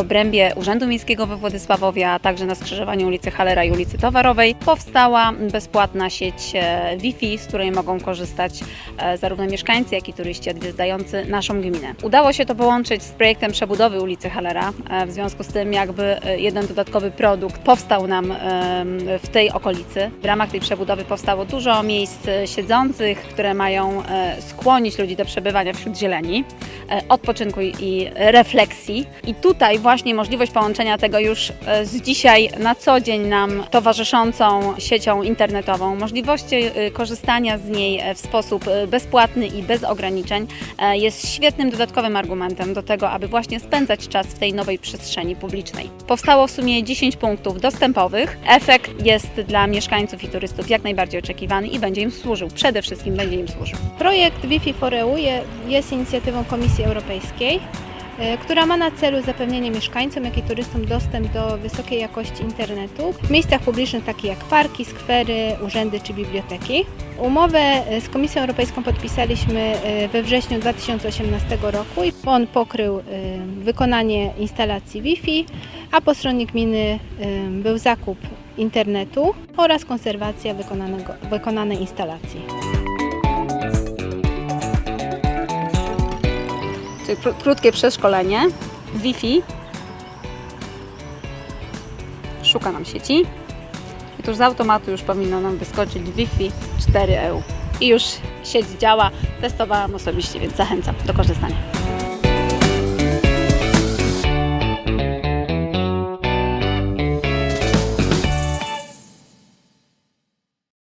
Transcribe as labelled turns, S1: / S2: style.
S1: obrębie Urzędu Miejskiego we Władysławowie, a także na skrzyżowaniu ulicy Halera i ulicy Towarowej powstała bezpłatna sieć e, Wi-Fi, z której mogą korzystać e, zarówno mieszkańcy, jak i turyści odwiedzający naszą gminę. Udało się to połączyć z projektem przebudowy ulicy Halera, e, w związku z tym jakby jeden dodatkowy produkt powstał nam w tej okolicy. W ramach tej przebudowy powstało dużo miejsc siedzących, które mają skłonić ludzi do przebywania wśród zieleni, odpoczynku i refleksji. I tutaj właśnie możliwość połączenia tego już e, z dzisiaj na co dzień nam towarzyszącą siecią internetową, możliwości e, korzystania z niej e, w sposób bezpłatny i bez ograniczeń jest świetnym dodatkowym argumentem do tego, aby właśnie spędzać czas w tej nowej przestrzeni publicznej. Powstało w sumie 10 punktów dostępowych. Efekt jest dla mieszkańców i turystów jak najbardziej oczekiwany i będzie im służył. Przede wszystkim będzie im służył.
S2: Projekt Wi-Fi for EU je- jest inicjatywą Komisji Europejskiej, która ma na celu zapewnienie mieszkańcom, jak i turystom dostęp do wysokiej jakości internetu w miejscach publicznych takich jak parki, skwery, urzędy czy biblioteki. Umowę e, z Komisją Europejską podpisaliśmy e, we wrześniu 2018 roku i on pokrył e, wykonanie instalacji Wi-Fi, a po stronie gminy e, był zakup internetu oraz konserwacja wykonanej instalacji.
S1: Kró- krótkie przeszkolenie, Wi-Fi, szuka nam sieci i tuż z automatu już powinno nam wyskoczyć Wi-Fi 4 EU. I już sieć działa, testowałam osobiście, więc zachęcam do korzystania.